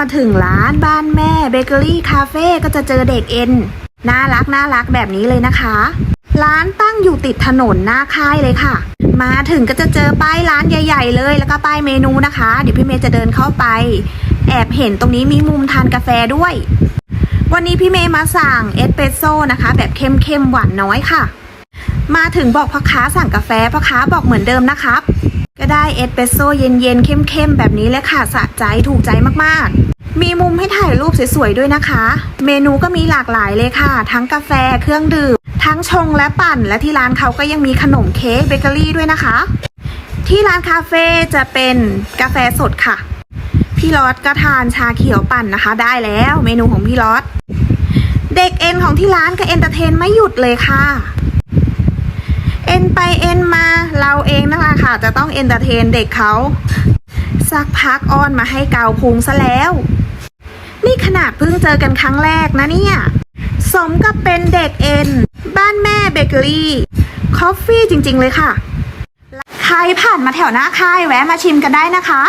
มาถึงร้านบ้านแม่เบเกอรี่คาเฟ่ก็จะเจอเด็กเอ็นน่ารักน่ารักแบบนี้เลยนะคะ ร้านตั้งอยู่ติดถนนหน้าค่ายเลยค่ะ มาถึงก็จะเจอป้ายร้านใหญ่ ๆ เลย แล้วก็ป้ายเมนูนะคะ เดี๋ยวพี่เมย์จะเดินเข้าไป แอบเห็นตรงนี้มีมุมทานกาแฟด้วย วันนี้พี่เมย์มาสั่งเอสเปรสโซ่นะคะ แบบเข้มๆหวานน้อยค่ะ มาถึงบอกพ่อค้าสั่งกาแฟพ่อค้าบอกเหมือนเดิมนะครับ ก็ได้เอสเปรสโซ่เย็นๆ เข้มๆ แบบนี้เลยค่ะสะใจถูกใจมากๆ มีมุมให้ถ่ายรูปสวยๆ ด้วยนะคะ เมนูก็มีหลากหลายเลยค่ะ ทั้งกาแฟเครื่องดื่ม ทั้งชงและปั่น และที่ร้านเขาก็ยังมีขนมเค้กเบเกอรี่ด้วยนะคะ ที่ร้านคาเฟ่จะเป็นกาแฟสดค่ะ พี่ลอดก็ทานชาเขียวปั่นนะคะ ได้แล้วเมนูของพี่ลอดเด็กเอ็นของที่ร้านก็เอนเตอร์เทนไม่หยุดเลยค่ะ เอ็นไปเอ็น ค่ะ จะต้องเอนเตอร์เทนเด็กเขาสักพักอ้อนมาให้เกาพุงซะแล้ว นี่ขนาดเพิ่งเจอกันครั้งแรกนะเนี่ย สมกับเป็นเด็กเอ็น บ้านแม่เบเกอรี่คอฟฟี่จริงๆเลยค่ะ ใครผ่านมาแถวหน้าค่ายแวะมาชิมกันได้นะคะ